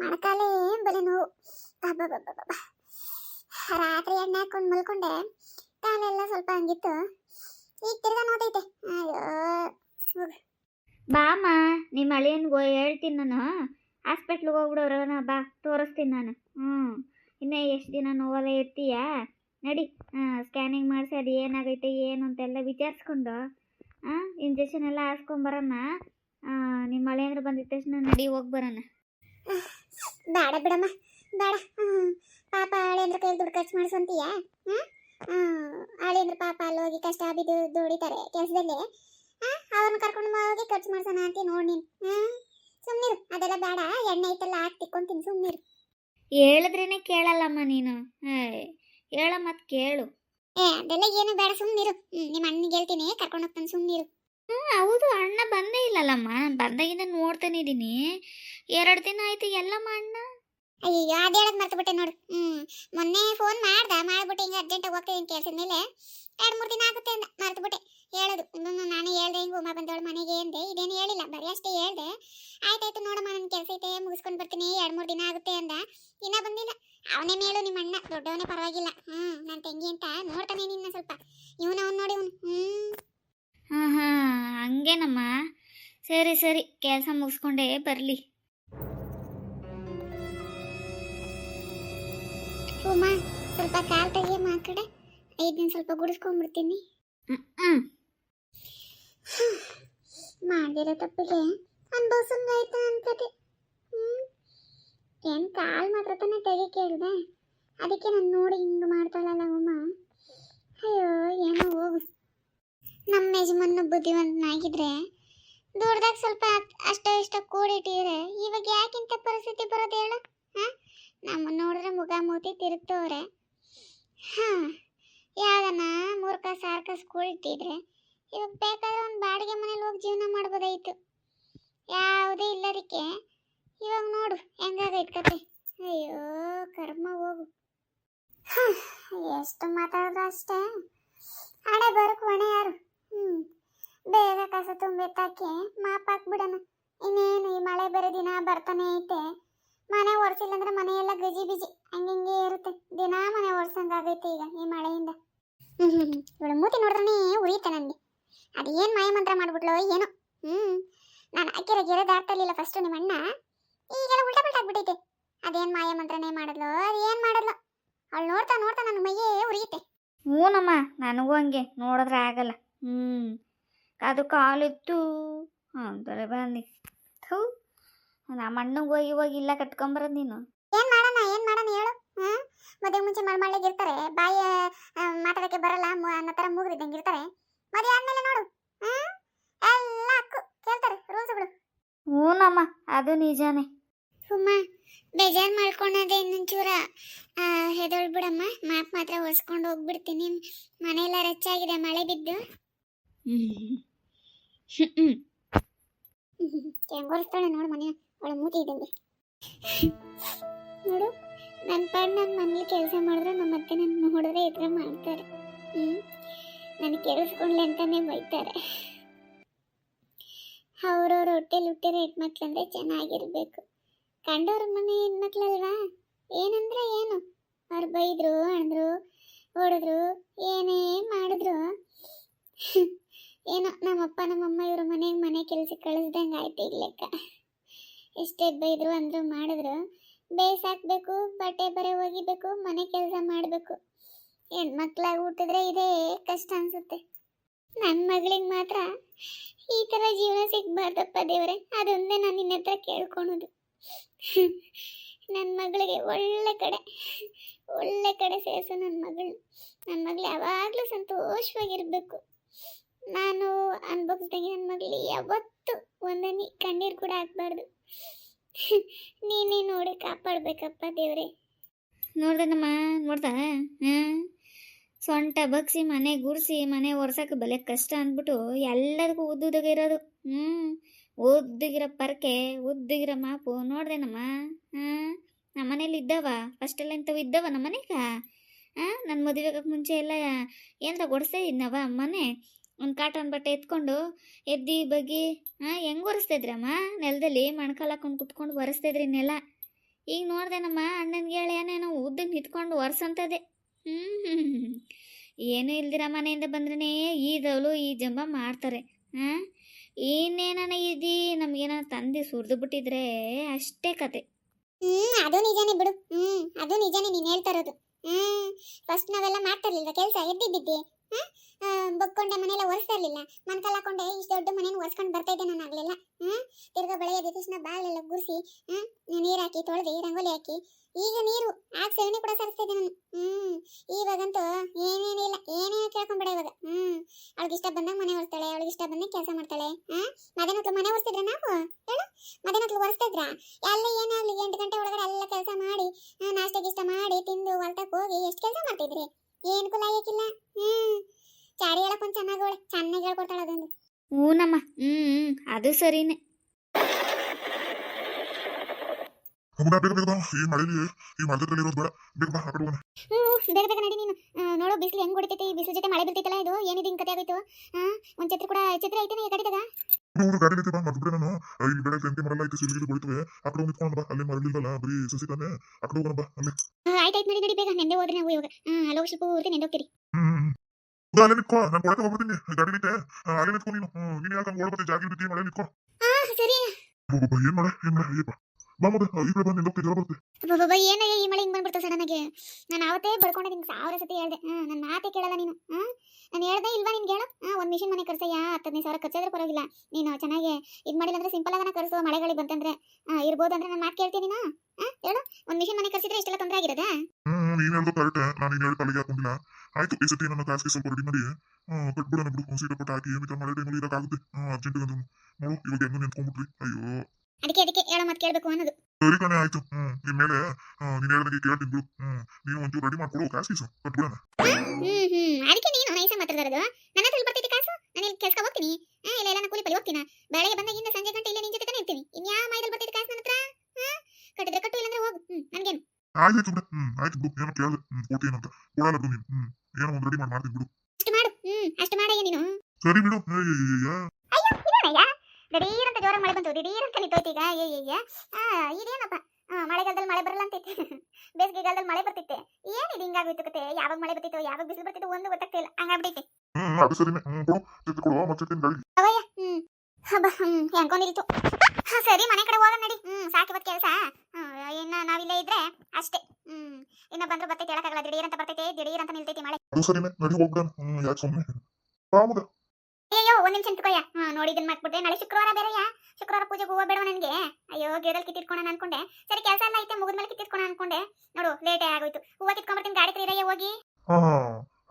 ಮೊಣಕಾಲೇ ಬಲೆ ನೋವು. ರಾತ್ರಿ ಎಣ್ಣೆ ಹಾಕೊಂಡು ಮಲ್ಕೊಂಡೆ. ಕಾಲೆಲ್ಲ ಸ್ವಲ್ಪ ಹಂಗಿತ್ತು. ಈಗ ತಿರ್ಗಾ ನೋತೈತೆ. ಅಯ್ಯೋ. ಬಾಮ್ಮ ನಿಮ್ಮ ಅಳಿಯನ್ಗೋ ಹೇಳ್ತೀನಿ ನಾನು. ಹಾಸ್ಪಿಟ್ಲಿಗೆ ಹೋಗ್ಬಿಡೋರನ ಬಾ, ತೋರಿಸ್ತೀನಿ ನಾನು. ಹ್ಞೂ ಇನ್ನೂ ಎಷ್ಟು ದಿನ ನೋವಲ್ಲೇ ಇರ್ತೀಯ? ನಡಿ. ಸ್ಕ್ಯಾನಿಂಗ್ ಮಾಡಿಸಿ ಅದು ಏನಾಗೈತೆ, ಏನು ಅಂತೆಲ್ಲ ವಿಚಾರಿಸ್ಕೊಂಡು. ಹಾಂ ಇಂಜೆಕ್ಷನ್ ಎಲ್ಲ ಹಾಕ್ಸ್ಕೊಂಬರೋಣ ನಿಮ್ಮ ಮಳೆ ಅಳಿಯಂದ್ರೆ ಬಂದಿದ ತಕ್ಷಣ ನಡಿ ಹೋಗಿ ಬರೋಣ. ಬೇಡ ಬಿಡಮ್ಮ ಬೇಡ. ಪಾಪ ಆಳೇಂದ್ರ ಕೈಲಿ ದುಡ್ಡು ಖರ್ಚು ಮಾಡಿಸಂತೀಯ? ಆಳೇಂದ್ರ ಪಾಪ ಅಲ್ಲಿ ಹೋಗಿ ಕಷ್ಟ ಬಿದ್ದು ದುಡಿತಾರೆ ಕೆಲಸದಲ್ಲಿ. ಅವ್ರನ್ನ ಕರ್ಕೊಂಡು ಹೋಗಿ ಖರ್ಚು ಮಾಡ್ಸೋಣ ಅಂತ ನೋಡಿ ನೀನು. ಸುಮ್ಮನಿರು ಅದೆಲ್ಲ ಬೇಡ. ಎಣ್ಣೆ ಐತೆಲ್ಲ ಹಾಕಿ ತಿಕ್ಕೊಂತೀನಿ ಸುಮ್ಮನಿರು ಹೇಳಿದ್ರೇನೆ ಕೇಳಲ್ಲಮ್ಮ ನೀನು. ಹೇಳ ಮತ್ತೆ ಕೇಳು. ಏ ಅದೆಲ್ಲ ಏನು ಬೇಡ ಸುಮ್ಮನಿರು ನಿಮ್ಮ ಅಣ್ಣಿಗೆ ಹೇಳ್ತೀನಿ ಕರ್ಕೊಂಡು ಹೋಗ್ತಾನೆ ಸುಮ್ಮನಿರು ಹ್ಞೂ ಹೌದು. ಅಣ್ಣ ಬಂದೇ ಇಲ್ಲಲ್ಲಮ್ಮ. ಬಂದಾಗಿಂದ ನೋಡ್ತಾನೆ ಇದ್ದೀನಿ. ಎರಡು ದಿನ ಆಯ್ತು ಎಲ್ಲಮ್ಮ ಅಣ್ಣ? ಅಯ್ಯೋ ಅದು ಹೇಳೋದು ಮರ್ತು ಬಿಟ್ಟೆ ನೋಡು. ಹ್ಮ್, ಮೊನ್ನೆ ಫೋನ್ ಮಾಡ್ದ. ಮಾಡ್ಬಿಟ್ಟು ಹಿಂಗೆ ಅರ್ಜೆಂಟಾಗಿ ಹೋಗ್ತಿದ್ದೀನಿ ಕೆಲಸದ ಮೇಲೆ ಎರಡು ಮೂರು ದಿನ ಆಗುತ್ತೆ ಅಂದ. ಮರ್ತು ಬಿಟ್ಟೆ ಹೇಳೋದು ಇನ್ನೊಂದು ನಾನು ಹೇಳ್ದೆ, ಹಿಂಗೆ ಉಮಾ ಬಂದವಳು ಮನೆಗೆ ಅಂದೆ. ಇದೇನು ಹೇಳಿಲ್ಲ, ಬರೀ ಅಷ್ಟೇ ಹೇಳ್ದೆ. ಆಯ್ತಾಯ್ತು ನೋಡಮ್ಮ, ನನ್ನ ಕೆಲಸ ಐತೆ, ಮುಗಿಸ್ಕೊಂಡು ಬರ್ತೀನಿ. ಎರಡು ಮೂರು ದಿನ ಆಗುತ್ತೆ ಅಂದ. ಇನ್ನ ಬಂದಿಲ್ಲ. ಅವನೇ ಮೇಳು ನಿಮ್ಮ ಅಣ್ಣ. ದೊಡ್ಡವನೇ ಪರವಾಗಿಲ್ಲ. ಹ್ಮ್ ನನ್ನ ತಂಗಿ ಅಂತ ನೋಡ್ತಾನೆ ನಿನ್ನ ಸ್ವಲ್ಪ. ಇವನು ಅವ್ನು ನೋಡಿ ಅವನು ಹ್ಮ್. ಹಾಂ ಹಾಂ ಹಂಗೇನಮ್ಮ. ಸರಿ ಸರಿ ಕೆಲಸ ಮುಗಿಸ್ಕೊಂಡೇ ಬರಲಿ. ಉಮಾ ಸ್ವಲ್ಪ ಕಾಲ್ ತೆಗಿಯಮ್ಮ ಆ ಕಡೆ. ಐದು ದಿನ ಸ್ವಲ್ಪ ಗುಡಿಸ್ಕೊಂಡ್ಬಿಡ್ತೀನಿ. ಮಾಡಿರೋ ತಪ್ಪಿಗೆ ಅನ್ಭವಿಸಂಗಾಯ್ತು ನನ್ನ ಕತೆ. ಹ್ಮ್ ಏನ್ ಕಾಲ್ ಮಾತ್ರ ತಾನೇ ತೆಗಿ ಕೇಳಿದೆ. ಅದಕ್ಕೆ ನಾನು ನೋಡಿ ಹಿಂಗೆ ಮಾಡ್ತಾಳಲ್ಲ ಅಮ್ಮ ಅಯ್ಯೋ ಏನೋ ಹೋಗು. ನಮ್ಮ ಯಜಮಾನ ಬುದ್ಧಿವಂತನಾಗಿದ್ರೆ ದೂರದಾಗ ಸ್ವಲ್ಪ ಅಷ್ಟೋ ಇಷ್ಟೋ ಕೂಡಿಟ್ಟಿದ್ರೆ ಇವಾಗ ಯಾಕಿಂತ ಪರಿಸ್ಥಿತಿ ಬರೋದು ಹೇಳು ನಮ್ಮ ನೋಡಿದ್ರೆ ಮುಖ ಮೂತಿ ತಿರುಗ್ತವ್ರೆ. ಹಾಂ, ಯಾವ್ದನ ಮೂರ್ಖ ಸಾರ್ಕಸ್ ಕೂಡಿಟ್ಟಿದ್ರೆ ಇವಾಗ ಬೇಕಾದ್ರೆ ಒಂದು ಬಾಡಿಗೆ ಮನೇಲಿ ಹೋಗಿ ಜೀವನ ಮಾಡ್ಬೋದಾಯ್ತು. ಯಾವುದೇ ಇಲ್ಲದಕ್ಕೆ ಇವಾಗ ನೋಡು ಹೆಂಗಾಗೈತೆ ಕತೆ. ಅಯ್ಯೋ, ಕರ್ಮ ಹೋಗು. ಎಷ್ಟು ಮಾತಾಡಿದ್ರು ಅಷ್ಟೇ. ಹಣೆ ಬರಕ್ ಹೊಣೆ ಯಾರು ಹ್ಮ್. ಬೇಗ ಕಸ ತುಂಬೆತ್ತಾಕಿ ಮಾಪ್ ಹಾಕ್ಬಿಡೋಣ. ಇನ್ನೇನು ಈ ಮಳೆ ಬರೋ ದಿನ ಬರ್ತಾನೆ ಐತೆ. ಮನೆ ಒರೆಸಿಲ್ಲ ಅಂದ್ರೆ ಮನೆಯೆಲ್ಲ ಗಜಿ ಬಿಜಿ. ಹಂಗಿಂಗೆ ಇರುತ್ತೆ. ದಿನ ಮನೆ ಒರೆಸಂಗಾಗೈತೆ ಈಗ ಈ ಮಳೆಯಿಂದ. ಹ್ಮ್ ಇವಳು ಮೂತಿ ನೋಡಿದ್ರೆ ಉರಿಯುತ್ತೆ ನನಗೆ ಅದೇನು ಮಾಯಮಂತ್ರ ಮಾಯ ಮಂತ್ರ ಮಾಡ್ಬಿಟ್ಲೋ ಏನೋ. ಹ್ಮ್. ನಾನು ಹಾಕಿರೋ ಗೆರೆ ದಾಟ್ತಲಿಲ್ಲ ಫಸ್ಟ್ ನಿಮ್ಮ ಅಣ್ಣ. ಈಗೆಲ್ಲ ಉಲ್ಟಾ ಪಲ್ಟಾ ಆಗ್ಬಿಟ್ಟೈತೆ ಅದೇನ್ ಮಾಯ ಮಂತ್ರನೇ ಮಾಡಿದ್ಲು ಅದು ಏನ್ ಮಾಡಿದ್ಲು ಅವಳು ನೋಡ್ತಾ ನೋಡ್ತಾ ನನ್ನ ಮೈಯೇ ಉರಿಯುತ್ತೆ. ಹ್ಞೂನಮ್ಮ, ನನಗೂ ಹಂಗೆ. ನೋಡಿದ್ರೆ ಆಗಲ್ಲ. ಹ್ಞೂ ಅದು ಕಾಲಿತ್ತು ಅಂತಾರೆ ಬಂದು ಥೂ ನಮ್ಮ ಅಣ್ಣಗೆ ಹೋಗಿ ಹೋಗಿ ಇಲ್ಲ ಕಟ್ಕೊಂಬರೋದು ನೀನು. ಏನು ಮಾಡೋಣ ಏನು ಮಾಡೋಣ ಹೇಳು ಹ್ಞೂ ಮದುವೆ ಮುಂಚೆ ಮಳಮಳ್ಳಿಗೆ ಇರ್ತಾರೆ ಬಾಯಿ ಮಾತಾಡೋಕ್ಕೆ ಬರಲ್ಲ ಅನ್ನೋ ತರ ಮೂಗ್ರಿದ್ದಂಗೆ ಇರ್ತಾರೆ. ಮದುವೆ ಆದ್ಮೇಲೆ ನೋಡು ಹ್ಞೂ ಎಲ್ಲ ಹಕ್ಕು ಕೇಳ್ತಾರೆ ರೂಲ್ಸ್ಗಳು ಹ್ಞೂನಮ್ಮ ಅದು ನಿಜಾನೇ. ಸುಮ್ಮ ಬೇಜಾರು ಮಾಡ್ಕೊಂಡದೆ ಇನ್ನೊಂಚೂರ ಹೆದಳ್ಬಿಡಮ್ಮ ಮಾಪ್ ಮಾತ್ರ ಒರೆಸ್ಕೊಂಡು ಹೋಗ್ಬಿಡ್ತೀನಿ. ಮನೆಯೆಲ್ಲ ರಚ್ಚಾಗಿದೆ ಮಳೆ ಬಿದ್ದು. ಹ್ಞೂ ಹೆಂಗ್ ಒರೆಸ್ತಾಳೆ ನೋಡು ಮನೆ, ಅವಳ ಮೂತಿ ಇದ್ದಂಗೆ. ನೋಡು ನನ್ನ ಪಾಡ್ ನನ್ನ ಮನೇಲಿ ಕೆಲಸ ಮಾಡಿದ್ರೆ ನಮ್ಮ ಅತ್ತೆ ನನ್ನ ನೋಡಿದ್ರೆ ಈ ಥರ ಮಾಡ್ತಾರೆ. ಹ್ಞೂ ನನಗೆ ಕೆಡಿಸ್ಕೊಂಡ್ಲೆ ಅಂತಾನೆ ಬೈತಾರೆ. ಅವ್ರವ್ರ ಹೊಟ್ಟೆಲಿ ಹುಟ್ಟಿರೋ ಹೆಣ್ಮಕ್ಳಂದ್ರೆ ಚೆನ್ನಾಗಿರ್ಬೇಕು. ಕಂಡವ್ರ ಮನೆ ಹೆಣ್ಮಕ್ಳಲ್ವಾ? ಏನಂದ್ರೆ ಏನು? ಅವ್ರು ಬೈದ್ರು ಅಂದ್ರು ಹೊಡೆದ್ರು, ಏನೇ ಮಾಡಿದ್ರು. ಏನೋ ನಮ್ಮಪ್ಪ, ನಮ್ಮಮ್ಮ ಇವ್ರ ಮನೆಗೆ ಮನೆ ಕೆಲ್ಸಕ್ಕೆ ಕಳಿಸ್ದಂಗೆ ಆಯ್ತು ಇಲ್ಲಕ್ಕ ಲೆಕ್ಕ. ಎಷ್ಟೇ ಬೈದ್ರು ಅಂದ್ರು ಮಾಡಿದ್ರು. ಬೇಸಾಕ್ಬೇಕು ಬಟ್ಟೆ ಬರೆ ಒಗಿಬೇಕು, ಮನೆ ಕೆಲಸ ಮಾಡಬೇಕು. ಹೆಣ್ಮಕ್ಳಾಗಿ ಹುಟ್ಟಿದ್ರೆ ಇದೇ ಕಷ್ಟ ಅನ್ಸುತ್ತೆ. ನನ್ನ ಮಗಳಿಗೆ ಮಾತ್ರ ಈ ಥರ ಜೀವನ ಸಿಗ್ಬಾರ್ದಪ್ಪ ದೇವರೇ. ಅದೊಂದೇ ನಾನು ನಿನ್ನ ಹತ್ರ ಕೇಳ್ಕೊಳೋದು ನನ್ನ ಮಗಳಿಗೆ ಒಳ್ಳೆ ಕಡೆ ಒಳ್ಳೆ ಕಡೆ ಸೇರಿಸು ನನ್ನ ಮಗಳು ನನ್ನ ಮಗಳು ಯಾವಾಗಲೂ ಸಂತೋಷವಾಗಿರ್ಬೇಕು. ನಾನು ಅನ್ಬಾಕ್ಸ್ ನನ್ನ ಮಗಳಿಗೆ ಯಾವತ್ತು ಒಂದನಿ ಕಣ್ಣೀರು ಕೂಡ ಹಾಕ್ಬಾರ್ದು. ನೀನೇ ನೋಡಿ ಕಾಪಾಡ್ಬೇಕಪ್ಪ ದೇವ್ರೆ. ನೋಡ್ದನಮ್ಮ, ನೋಡ್ದ? ಸೊಂಟ ಬಗ್ಸಿ, ಮನೆ ಗುಡಿಸಿ ಮನೆ ಒರ್ಸಕ್ಕೆ ಬಲೆ ಕಷ್ಟ ಅಂದ್ಬಿಟ್ಟು ಎಲ್ಲದಕ್ಕೂ ಉದ್ದುದಾಗ ಇರೋದು. ಹ್ಞೂ ಉದ್ದಗಿರೋ ಪರ್ಕೆ, ಉದ್ದಗಿರೋ ಮಾಪು, ನೋಡ್ದೇನಮ್ಮ? ಹಾಂ? ನಮ್ಮ ಮನೇಲಿ ಇದ್ದಾವ ಫಸ್ಟೆಲ್ಲ ಇಂಥವು ಇದ್ದಾವ ನಮ್ಮ ಮನೆಗ ಹಾಂ? ನನ್ನ ಮದುವೆಗೆ ಮುಂಚೆ ಎಲ್ಲ ಏನಾರ ಕೊಡಿಸ್ತಾ ಇದ್ನವ ಮನೆ? ಒಂದು ಕಾಟನ್ ಬಟ್ಟೆ ಎತ್ಕೊಂಡು ಎದ್ದಿ ಬಗ್ಗಿ ಹಾಂ ಹೆಂಗೆ ಒರೆಸ್ತಿದ್ರಮ್ಮ? ನೆಲದಲ್ಲಿ ಮಣ್ಕಾಲು ಹಾಕೊಂಡು ಕುತ್ಕೊಂಡು ಒರೆಸ್ತಿದ್ರಿ ನೆಲ. ಈಗ ನೋಡ್ದೇನಮ್ಮ ಅಣ್ಣನಿಗೆ ಹೇಳಿ ಏನೇನೋ ಉದ್ದಕ್ಕೆ ನಿಂತ್ಕೊಂಡು ಒರೆಸಂತದೆ ಹ್ಞೂ ಏನೂ ಇಲ್ದಿರ ಮನೆಯಿಂದ ಬಂದ್ರೇ ದವಲು ಈ ಜಂಬ ಮಾಡ್ತಾರೆ. ಹಾಂ ಇನ್ನೇನ ಇದಿ, ನಮಗೇನ ತಂದೆ ಸುರಿದು ಬಿಟ್ಟಿದ್ರೆ ಅಷ್ಟೇ ಕತೆ. ಹ್ಮ್, ಅದು ನಿಜಾನೇ ಬಿಡು. ಹ್ಮ್, ಅದು ನಿಜಾನೇ ನೀನ್ ಹೇಳ್ತಾ ಇರೋದು. ಹ್ಮ್ ಫಸ್ಟ್ ನಾವೆಲ್ಲ ಮಾಡ್ತಾ ಇರ್ಲಿಲ್ವಾ ಕೆಲಸ? ಎದ್ದಿದ್ದೆ ಬಗ್ಕೊಂಡೆ ಮನೆಯೆಲ್ಲ ಒರೆಸ್ತಾ ಇರ್ಲಿಲ್ಲ. ಮನ್ಕಲ್ ಹಾಕೊಂಡೆ, ಇಷ್ಟು ದೊಡ್ಡ ಮನೇನ ಒರೆಸ್ಕೊಂಡು ಬರ್ತಾ ಇದ್ದೆ ನಾನು ಆಗ್ಲಿಲ್ಲ. ಹ್ಮ್? ತಿರ್ಗಾ ಬೆಳಗ್ಗೆ ತಕ್ಷಣ ಬಾಳೆಲ್ಲ ಗುರ್ಸಿ, ಹ್ಮ್? ನೀರ್ ಹಾಕಿ, ತೊಳೆದಿ, ರಂಗೋಲಿ ಹಾಕಿ, ಈಗ ನೀರು, ಆಗ ಸಗಣಿ ಕೂಡ ಸರಿಸ್ತಾ ಇದ್ದೆ ನಾನು. ಹ್ಮ್? ಇವಾಗಂತೂ ಏನೇನಿಲ್ಲ ಏನೇನು ಕೇಳ್ಕೊಂಬೇಡ ಇವಾಗ. ಹ್ಮ್? ಅವಳಿಗೆ ಇಷ್ಟ ಬಂದಾಗ ಮನೆ ಒರೆಸ್ತಾಳೆ, ಅವಳಿಗೆ ಇಷ್ಟ ಬಂದಾಗ ಕೆಲಸ ಮಾಡ್ತಾಳೆ. ಹ್ಮ್? ಮಧ್ಯಾಹ್ನ ಮನೆ ಒರೆಸಿದ್ರೆ ನಾವು? ಹೇಳು. ಮಧ್ಯಾಹ್ನ ಒರೆಸ್ತಾ ಎಲ್ಲ ಏನೇ ಆಗ್ಲಿ ಎಂಟು ಗಂಟೆ ಒಳಗಡೆ ಎಲ್ಲ ಕೆಲಸ ಮಾಡಿ ನಾಷ್ಟಕ್ಕೆ ನಾಷ್ಟ ಗಿಷ್ಟ ಮಾಡಿ, ತಿಂದು ಹೊಲ್ತಕ್ಕೆ ಹೋಗಿ, ಎಷ್ಟು ಕೆಲಸ ಮಾಡ್ತಿದ್ರಿ ಏನು ಕುಲಾಯಕ್ಕಿಲ್ಲ ಹ್ಮ್? ಚಾಡಿ ಹೇಳಕ್ ಒಂದ್ ಚೆನ್ನಾಗಿ ಚೆನ್ನಾಗಿ ಹೇಳ್ಕೊಡ್ತಾಳ ಅದೊಂದು. ಹ್ಞೂನಮ್ಮ ಹ್ಞೂ ಅದು ಸರಿನೇ. ಹೋಗೋಣ ಬೇಗ ಬೇಗ ಬಾ. ಈ ಮಳೆಲಿ ಈ ಮರದಲ್ಲಿ ಇರೋದು ಬೇಡ. ಬೇಗ ಬಾ ಆ ಕಡೆ ಹೋಗೋಣ. ಹ್ಮ್ ಬೇಗ ಬೇಗ ನಡಿ ನೀನು. ಆ, ನೋಡು ಬಿಸಿಲು ಹೆಂಗ್ ಹೊಡಿತೈತಿ? ಈ ಬಿಸಿಲು ಜೊತೆ ಮಳೆ ಬೀಳ್ತೈತಲ್ಲ ಇದು? ಏನಿದೆ ಹಿಂಗ್ ಕತೆ ಆಗೋಯ್ತು? ಒಂದ್ ಛತ್ರಿ ಕೂಡ ಛತ್ರಿ ಐತೇನೆ ಈ ಕಡಿದಾಗ? ಹುಡುಗರು ಗಾಡಿ ಐತಿ ಬಾ. ಮತ್ತೆ ಬಿಡ ನಾನು. ಆ, ಇಲ್ಲಿ ಬೆಳೆ ಗಂಟೆ ಮರಲ್ಲ ಐತಿ ಸಿಲ್ಗಿಲಿ ಬಳಿತವೆ. ಆ ಕಡೆ ನಿಂತ್ಕೊಂಡು ಬಾ. ಅಲ್ಲಿ ಮರಲಿಲ್ಲಲ್ಲ ಬರೀ ಸಸಿ ತಾನೆ. ಆ ಕಡೆ ಹೋಗೋಣ ಬಾ ಅಲ್ಲಿ. ಆಯ್ತಾಯ್ತು ನಡಿ ನಡಿ ಬೇಗ. ನೆಂದೆ ಹೋದ್ರೆ ನಾವು ಇವಾಗ. ಹ್ಮ್ ಹ್ಮ್. ಅಲ್ಲೇ ನಿಂತ್ಕೋ ನಾನು ಒಳಗೆ ಹೋಗ್ಬಿಡ್ತೀನಿ. ಗಾಡಿ ನಿಂತೆ ಆ, ಅಲ್ಲೇ ನಿಂತ್ಕೊ ನೀನು. ನೀನು ಯಾಕೆ ಹಂಗೆ ಓಡ್ಬತ್ತಿ ಜಾಗಿ ಬಿಟ್ಟಿ ಮಳೆ ನಿಂತ್ಕೋ. ಹಾ ಸರಿ ಒಬ್ಬ ಏನ್ ಮಳೆ ಏನ್ ಮಳೆ ಅಯ್ಯಪ್ಪ ಬಾ ಮತ್ತೆ ಈ ಕಡೆ ಬಂದು ನಿಂದೋಗ್ತಿ ಜ್ವರ ಬರುತ್ತೆ. ಬಾಬಾ ಏನಾಗ ಈ ಮಳೆ ಹಿಂಗ್ ಬಂದ್ಬಿಡ್ತು ಸಡನ್ ಆಗಿ ನಾನು ಅವತ್ತೇ ಬಡ್ಕೊಂಡೆ ನಿಂಗೆ ಸಾವಿರ ಸತಿ ಹೇಳ್ದೆ. ಹ್ಮ್ ನನ್ನ ಮಾತೇ ಕೇಳಲ್ಲ ನೀನು. ಹ್ಮ್? ನಾನು ಹೇಳ್ದೆ ಇಲ್ವಾ ನಿನ್ಗೆ ಹೇಳು? ಹಾ ಒಂದ್ ಮಿಷಿನ್ ಮನೆ ಕರ್ಸಯ್ಯ? ಹತ್ತು ಹದಿನೈದು ಸಾವಿರ ಖರ್ಚಾದ್ರೆ ಪರವಾಗಿಲ್ಲ. ನೀನು ಚೆನ್ನಾಗಿ ಇದು ಮಾಡಿಲ್ಲ ಅಂದ್ರೆ ಸಿಂಪಲ್ ಆಗನ ಕರ್ಸು ಮಳೆಗಳಿಗೆ ಬಂತಂದ್ರೆ. ಇರ್ಬೋದು ಅಂದ್ರೆ ನಾನು ಮಾತು ಕೇಳ್ತೀನಿ ನೀನು. ಹಾ ಹೇಳು. ಒಂದ್ ಮಿಷಿನ್ ಮನೆ ಕರ್ಸಿದ್ರೆ ಇಷ್ಟೆಲ್ಲ ತೊಂದರೆ ಆಗಿರೋದಾ? ಹ್ಮ್ ನೀನ್ ಹೇಳ್ದು ಕರೆಕ್ಟ್ ನಾನು ನೀನ್ ಹೇಳಿ ತಲೆಗೆ ಹಾಕೊಂಡಿಲ್ಲ. ಆಯ್ತು ಈ ಸತಿ ನನ್ನ ಕಾಸಿಗೆ ಸ್ವಲ್ಪ ರೆಡಿ ಮಾಡಿ. ಕಟ್ಬಿಡೋಣ ಬಿಡು. ಒಂದು ಸೀಟ ಪಟ್ಟ ಹಾಕಿ ಏನಿಲ್ಲ ಮಳೆ ಟೈಮಲ್ಲಿ ಇರೋಕ್ಕಾಗುತ್ತೆ ಅರ್ಜೆಂಟ್ ಅರ್ಜೆಂಟ್ ನೋಡು ಇವಾಗ ಹೆಂಗೋ ನಿಂತ್ಕೊಂಡ್ಬಿಟ್ರಿ. ಅಯ್ಯೋ. ಅದಕ್ಕೆ ಅದಕ್ಕೆ ಹೇಳೋ ಮಾತು ಕೇಳಬೇಕು ಅನ್ನೋದು. ಸರಿ ಕಣೆ ಆಯ್ತು. ಹ್ಮ್ ನಿನ್ ಮೇಲೆ ನೀನ್ ಹೇಳ್ದಂಗೆ ಕೇಳ್ತೀನಿ ಬಿಡು. ಹ್ಮ್ ನೀನು ಒಂಚೂರು ರೆಡಿ ಮಾಡ್ಕೊಡು ಕಾಸು ಕಟ್ಬಿಡೋಣ. ಹ್ಮ್ ಹ್ಮ್ ನೈಸ ನನ್ನ ಹತ್ರ ಬರ್ತೈತಿ ಕಾಸು? ನಾನು ಇಲ್ಲಿ ಕೆಲಸ ಹೋಗ್ತೀನಿ. ಹಾ ಇಲ್ಲ ಇಲ್ಲ ನಾನು ಕೂಲಿ ಪರಿ ಹೋಗ್ತೀನಿ. ಬೆಳಗ್ಗೆ ಬಂದಾಗಿಂದ ಸಂಜೆ ಗಂಟೆ ಇಲ್ಲ ನಿನ್ ಜೊತೆ ಇರ್ತೀನಿ. ಇನ್ಯಾ ಮಾಯದಲ್ಲಿ ಬರ್ತೈತಿ ಕಾಸು ನನ್ನ ಹತ್ರ? ಹಾ? ಕಟ್ಟಿದ್ರೆ ಕಟ್ಟು ಇಲ್ಲಂದ್ರೆ ಹೋಗು. ಹ್ಮ್ ನನ್ಗೇನು. ಆಯ್ತು ಬಿಡು. ಹ್ಮ್ ಆಯ್ತು ಬಿಡು. ಏನೋ ಕೇಳಿದೆ. ಹ್ಮ್ ಕೊಡ್ತೀನಿ ಅಂತ. ಕೊಡಲ್ಲ ಬಿಡು ನೀನು. ಹ್ಮ್ ಏನೋ ಒಂದು ರೆಡಿ ಮಾಡಿ ಮಾಡ್ತೀನಿ ಬಿಡು. ಅಷ್ಟು ಮಾಡು. ಹ್ಮ್ ಅಷ್ಟು ಮಾಡಯ್ಯ ನೀನು. ಸರಿ ಬಿಡು. ಅಯ್ಯಯ್ಯಯ್ಯ. ಇದೇನಯ್ಯ ದಿಢೀರ್ ಅಂತ ಜೋರ ಮಳೆ ಬಂತು. ದಿಢೀರ್ ಅಂತ ನಿಂತೋಯ್ತು ಈಗ. ಅಯ್ಯಯ್ಯ ಆ ಇದೇನಪ್ಪ ಆ, ಮಳೆಗಾಲದಲ್ಲಿ ಮಳೆ ಬರಲ್ಲ ಅಂತೈತೆ ಬೇಸಿಗೆಗಾಲದಲ್ಲಿ ಮಳೆ ಬರ್ತಿತ್ತೆ ಏನಿದೆ ಹಿಂಗಾಗೋಯ್ತು ಕತೆ ಯಾವಾಗ ಮಳೆ ಬರ್ತಿತ್ತು ಯಾವಾಗ ಬಿಸಿಲು ಬರ್ತಿತ್ತು ಒಂದು ಗೊತ್ತಾಗ್ತಿಲ್ಲ ಹಂಗಾಗ್ಬಿಟ್ಟೈತೆ ಹ್ಮ್ ಅದು ಸರಿನೇ. ಹ್ಮ್ ಕೊಡು. ಕೊಡು ಮತ್ತೆ ಗಾಡಿ ಅವಯ್ಯ ಹ್ಮ್. ಹಬ್ಬ ಹ್ಮ್ ಹೆಂಗೋ ನಿಲ್ತು ಹಾ, ಸರಿ ಮನೆ ಕಡೆ ಹೋಗೋಣ ನಡಿ. ಹ್ಮ್ ಸಾಕಿವತ್ ಕೆಲಸ. ಇನ್ನ ನಾವಿಲ್ಲೇ ಇದ್ರೆ ಅಷ್ಟೇ. ಹ್ಮ್ ಇನ್ನ ಬಂದ್ರೆ ಬರ್ತೈತೆ ಹೇಳಕ್ಕಾಗಲ್ಲ. ದಿಢೀರ್ ಅಂತ ಬರ್ತೈತೆ ದಿಢೀರ್ ಅಂತ ನಿಲ್ತೈತಿ ಮಳೆ. ಅದು ಸರಿನೇ. ನಡಿ ಹೋಗ್ಬಿಡೋಣ ಹ್ಮ್ ಯಾಕೆ ಸುಮ್ಮನೆ ಅಯ್ಯೋ ಒಂದ್ ನಿಮಿಷ ನಿಂತ್ಕೊಯ್ಯ. ಹಾ ನೋಡಿ ಇದನ್ನ ಮಾಡ್ಬಿಟ್ಟೆ ನಾಳೆ ಶುಕ್ರವಾರ ಬೇರೆಯಾ ಶುಕ್ರವಾರ ಪೂಜೆಗೆ ಹೂವ ಬೇಡವ ನನಗೆ? ಅಯ್ಯೋ ಗಿಡದಲ್ಲಿ ಕಿತ್ತಿಟ್ಕೊಣ ಅನ್ಕೊಂಡೆ. ಸರಿ ಕೆಲಸ ಎಲ್ಲ ಐತೆ ಮುಗಿದ್ಮೇಲೆ ಕಿತ್ತಿಟ್ಕೊಣ ಅನ್ಕೊಂಡೆ. ನೋಡು ಲೇಟ್ ಆಗೋಯ್ತು. ಹೂವ ಕಿತ್ಕೊಂಡ್ಬರ್ತೀನಿ ಗಾಡಿ ಹತ್ರ ಹೋಗಿ. ಹಾ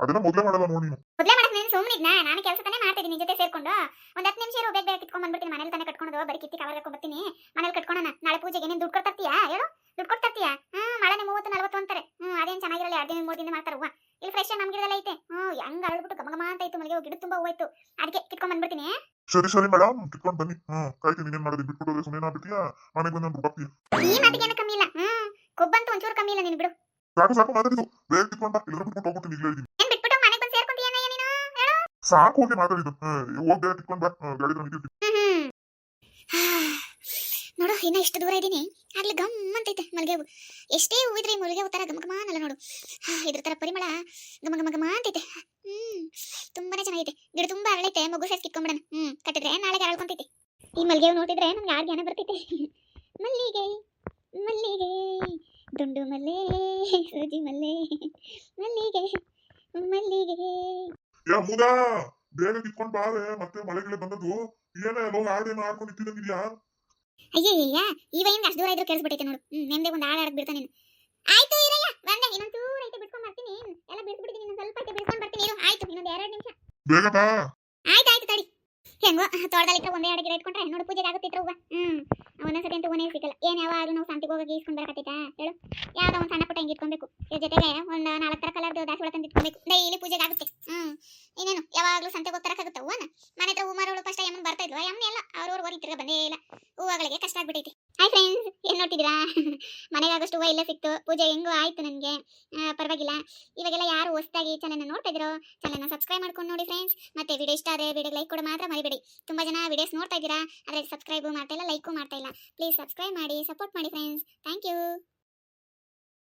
ಅದನ್ನ ಮೊದಲೇ ಮಾಡಲ್ಲ ನೋಡಿ ನೀನು. ಮೊದಲೇ ಮಾಡಕ್ ನೀನು ಸುಮ್ಮನಿದ್ನ ನಾನು ಕೆಲಸ ತಾನೇ ಮಾಡ್ತಿದ್ದೀನಿ ನಿನ್ ಜೊತೆ ಸೇರ್ಕೊಂಡು. ಒಂದ್ ಹತ್ತು ನಿಮಿಷ ಇರು ಬೇಗ ಬೇಗ ಕಿತ್ಕೊಂಡ್ ಬಂದ್ಬಿಡ್ತೀನಿ. ಮನೇಲಿ ತಾನೇ ಕಟ್ಕೊಂಡು ಬರೀ ಕಿತ್ತಿ ಕವರ್ ಹಾಕೊಂಡ್ ಬರ್ತೀನಿ ಮನೇಲಿ ಕಟ್ಕೊಳೋಣ. ನಾಳೆ ಪೂಜೆಗೆ ನೀನು ದುಡ್ಡು ಕೊಡ್ತಾರ್ತೀಯಾ ಹೇಳು. ದುಡ್ಡು ಕೊಡ್ತಾರ್ತೀಯಾ ಹ್ಮ್ ಮಳೆನೆ ಮೂವತ್ತು ನಲ್ವತ್ತು ಅಂತಾರೆ. ಹ್ಮ್ ಅದೇನ್ ಚೆನ್ನಾಗಿರಲ್ಲ ಎರಡು ದಿನ ಮೂರು ದಿನ ಮಾಡ್ತಾರ ಹೂವ. ಇಲ್ಲಿ ಫ್ರೆಶ್ ನಮ್ ಗಿಡದಲ್ಲ ಐತೆ. ಹ್ಮ್ ಹೆಂಗ್ ಅಳ್ಬಿಟ್ಟು ಗಮಗಮ ಗಮ ಅಂತ ಆಯ್ತು ಮಲ್ಲಿಗೆ. ಗಿಡ ತುಂಬಾ ಹೋಯ್ತು ಅದಕ್ಕೆ ಕಿತ್ಕೊಂಡ್ ಬಂದ್ಬಿಡ್ತೀನಿ. ಸರಿ ಸರಿ ಮೇಡಮ್ ಕಿತ್ಕೊಂಡು ಬನ್ನಿ. ಹ್ಮ್ ಕಾಯ್ತೀನಿ. ನೀನೇನ್ ಮಾಡೋದು? ಬಿಟ್ಬಿಟ್ಟು ಸುಮ್ಮನೆ ಏನಾಗ್ಬಿಟ್ಟಿಯಾ ಮನೆಗೆ ಬಂದು ನಾನು ರುಬ್ಬಾಕ್ತೀಯ ಈ ಮಾತಿಗೆ ಏನು ಕಮ್ಮಿ ಇಲ್ಲ. ಹ್ಮ್ ಕೊಬ್ಬಂತೂ ಒಂಚೂರು ಕಮ್ಮಿ ಇಲ್ಲ ನೀನು ಬಿಡು. ಸಾಕು ಸಾಕು ಮಾತಾಡಿದ್ದು ಬೇಗ ಕಿತ್ಕೊಂಡ ಇಲ್ಲರ ಬಿಟ್ಬಿಟ್ಟು ಹೋಗ್ಬಿಟ್ಟು ಈಗಲೇ ಇದ್ದೀನಿ ಏನ್ ಬಿಟ್ಬಿಟ್ಟು ಮನೆಗೆ ಬಂದು ಸೇರ್ಕೊಂತೀಯನಯ್ಯ ನೀನು? ಹೇಳು. ಸಾಕು ಹೋಗಿ ಮಾತಾಡಿದ್ದು ಹೋಗಿ ಬೇಗ ಕಿತ್ಕೊಂಡ್ ಬಾ. ಹ್ಮ್, ಗಾಡಿ ಹ್ಮ್. ಇನ್ನ ಇಷ್ಟು ದೂರ ಇದ್ದೀನಿ ಆಗ್ಲಿ ಗಮ್ ಅಂತೈತೆ ಮಲ್ಗೆ ಹೂವು ಎಷ್ಟೇ ಹೂವಿದ್ರೆ ಮಲ್ಗೆ ತರ ಗಮ ಗಮ ಅನ್ನಲ್ಲ ನೋಡು. ಇದ್ರ ತರ ಪರಿಮಳ ಗಮ ಗಮ ಗಮ ಅಂತೈತೆ. ಹ್ಮ್, ತುಂಬಾನೇ ಚೆನ್ನಾಗೈತೆ. ಗಿಡ ತುಂಬಾ ಅರಳೈತೆ, ಮಗು ಸೈಜ್ ಕಿತ್ಕೊಂಡ್ಬಿಡಣ. ಹ್ಮ್, ಕಟ್ಟಿದ್ರೆ ನಾಳೆಗೆ ಅರಳ್ಕೊಂತೈತೆ ಈ ಮಲ್ಗೆ ನೋಡಿದ್ರೆ ನಮ್ಗೆ ಯಾರು ಜ್ಞಾನ ಬರ್ತೈತೆ? ಮಲ್ಲಿಗೆ ಮಲ್ಲಿಗೆ, ದುಂಡು ಮಲ್ಲೆ, ಸೂಜಿ ಮಲ್ಲೆ, ಮಲ್ಲಿಗೆ ಮಲ್ಲಿಗೆ. ಯಾ ಮುದಾ ಬೇಗ ಕಿತ್ಕೊಂಡ್ ಬಾರೆ, ಮತ್ತೆ ಮಳೆಗಿಳೆ ಬಂದದ್ದು. ಏನೇ ಲೋ ಹಾಡೇನು ಆಡ್ಕೊಂಡು ನಿಂತಿದಂಗಿದ್ಯಾ ಅಯ್ಯಯ್ಯ ಈ ವೈನ್ ಅಷ್ಟು ದೂರ ಇದ್ರು ಕೇಳಿಸ್ಬಿಟ್ಟೈತೆ ನೋಡು. ಹ್ಮ್ ನೆಮ್ಮದಿ ಒಂದು ಹಾಡು ಬಿಡ್ತಾನೆ ಆಯ್ತು ಇರಯ್ಯ. ಬಂದೆ. ಇನ್ನೊಂದು ದೂರ ಐತೆ ಬಿಡ್ಕೊಂಡ್ ಬರ್ತೀನಿ. ಎಲ್ಲ ಬಿಡ್ಸ್ಬಿಡ್ತೀನಿ ಇನ್ನೊಂದು ಸ್ವಲ್ಪ ಐತೆ ಬಿಡ್ಕೊಂಡ್ ಬರ್ತೀನಿ. ಇರು. ಆಯ್ತು ಇನ್ನೊಂದು ಎರಡು ನಿಮಿಷ. ಬೇಗ ಬಾ. ಆಯ್ತು ಆಯ್ತು ತಡಿ. ಹೆಂಗೋ ತೋಟದಲ್ಲಿ ಒಂದೇ ಗಿಡ ಇಟ್ಕೊಂಡ್ರೆ ನೋಡು, ಪೂಜೆಗೆ ಆಗುತ್ತಿತ್ತು ಹೂವ. ಹ್ಮ್ ಒಂದೊಂದ್ಸತಿ ಅಂತೂ ಒನೇ ಸಿಗಲ್ಲ. ಏನ್ ಯಾವಾಗಲೂ ನಾವು ಸಂತಿಗೆ ಹೋಗಿ ಇಸ್ಕೊಂಡ್ ಬರಕತ್ತೈತಾ? ಹೇಳು. ಯಾವ್ದೋ ಒಂದು ಸಣ್ಣ ಪುಟ್ಟ ಹಿಂಗೆ ಇಟ್ಕೊಬೇಕು? ಇದ್ರ ಜೊತೆಗೆ ಒಂದು ನಾಲ್ಕು ತರ ಕಲರ್ದು ದಾಸವಾಳ ತಂದು ಇಟ್ಕೊಬೇಕು. ಡೈಲಿ ಪೂಜೆಗೆ ಆಗುತ್ತೆ. ಹ್ಮ್, ಇನ್ನೇನು, ಯಾವಾಗಲೂ ಸಂತೆಗೆ ಹೋಗಿ ತರಕಾಗುತ್ತೆ ಹೂವನ? ಮನೆ ಹತ್ರ ಹೂ ಮಾರೋಳು ಫಸ್ಟ್ ಯಮ್ಮನ್ ಬರ್ತಾ ಇದ್ವಾ ಯಮ್ಮನ ಎಲ್ಲ ಅವ್ರವ್ರ ಓದಿ ಬಂದೇ ಇಲ್ಲ. ಹೂವಗಳಿಗೆ ಕಷ್ಟ ಆಗ್ಬಿಟ್ಟೈತಿ ಹಾಯ್ ಫ್ರೆಂಡ್ಸ್ ಏನ್ ನೋಡ್ತಿದ್ದೀರಾ? ಮನೆಗೆ ಮನೆಗಾಗಷ್ಟು ಹೂವು ಇಲ್ಲೇ ಸಿಕ್ತು. ಪೂಜೆ ಹೆಂಗೋ ಆಯ್ತು ನನಗೆ. ಪರವಾಗಿಲ್ಲ. ಇವಾಗೆಲ್ಲ ಯಾರು ಹೊಸ್ದಾಗಿ ಚಾನಲ್ನ ನೋಡ್ತಾ ಇದ್ರು ಚಾನಲ್ನ ಸಬ್ಸ್ಕ್ರೈಬ್ ಮಾಡ್ಕೊಂಡು ನೋಡಿ ಫ್ರೆಂಡ್ಸ್ ಮತ್ತೆ ವಿಡಿಯೋ ಇಷ್ಟ ಆದರೆ ವಿಡಿಯೋ ಲೈಕ್ ಕೂಡ ಮಾತ್ರ ಮರಿಬೇಡಿ. ತುಂಬ ಜನ ವಿಡಿಯೋಸ್ ನೋಡ್ತಾ ಇದ್ದೀರಾ, ಆದರೆ ಸಬ್ಸ್ಕ್ರೈಬು ಮಾಡ್ತಾ ಇಲ್ಲ ಲೈಕು ಮಾಡ್ತಾ ಇಲ್ಲ. ಪ್ಲೀಸ್ ಸಬ್ಸ್ಕ್ರೈಬ್ ಮಾಡಿ ಸಪೋರ್ಟ್ ಮಾಡಿ ಫ್ರೆಂಡ್ಸ್ ಥ್ಯಾಂಕ್ ಯು